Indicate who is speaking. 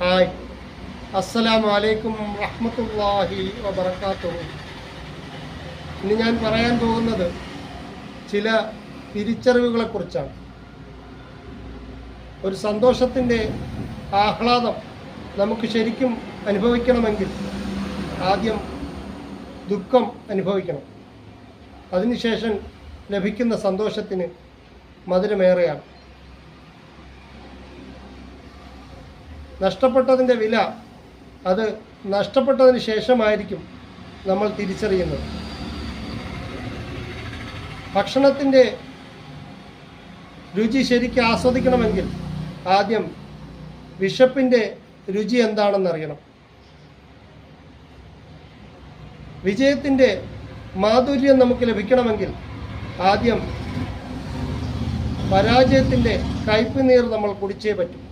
Speaker 1: Hi. അസ്സലാമു അലൈക്കും റഹ്മത്തുള്ളാഹി വബറകാതുഹു. ഇനി ഞാൻ പറയാൻ പോകുന്നത് ചില തിരിച്ചറിവുകളെക്കുറിച്ചാണ്. ഒരു സന്തോഷത്തിന്റെ ആഹ്ലാദം നമുക്ക് ശരിക്കും അനുഭവിക്കണമെങ്കിൽ ആദ്യം ദുഃഖം അനുഭവിക്കണം. അതിനുശേഷം ലഭിക്കുന്ന സന്തോഷത്തിന് മധുരമേറെയാണ്. നഷ്ടപ്പെട്ടതിന്റെ വില അത് നഷ്ടപ്പെട്ടതിന് ശേഷമായിരിക്കും നമ്മൾ തിരിച്ചറിയുന്നത്. ഭക്ഷണത്തിന്റെ രുചി ശരിക്കും ആസ്വദിക്കണമെങ്കിൽ ആദ്യം വിശപ്പിന്റെ രുചി എന്താണെന്നറിയണം. വിജയത്തിന്റെ മാധുര്യം നമുക്ക് ലഭിക്കണമെങ്കിൽ ആദ്യം പരാജയത്തിന്റെ കയ്പ് നീർ നമ്മൾ കുടിച്ചേ പറ്റും.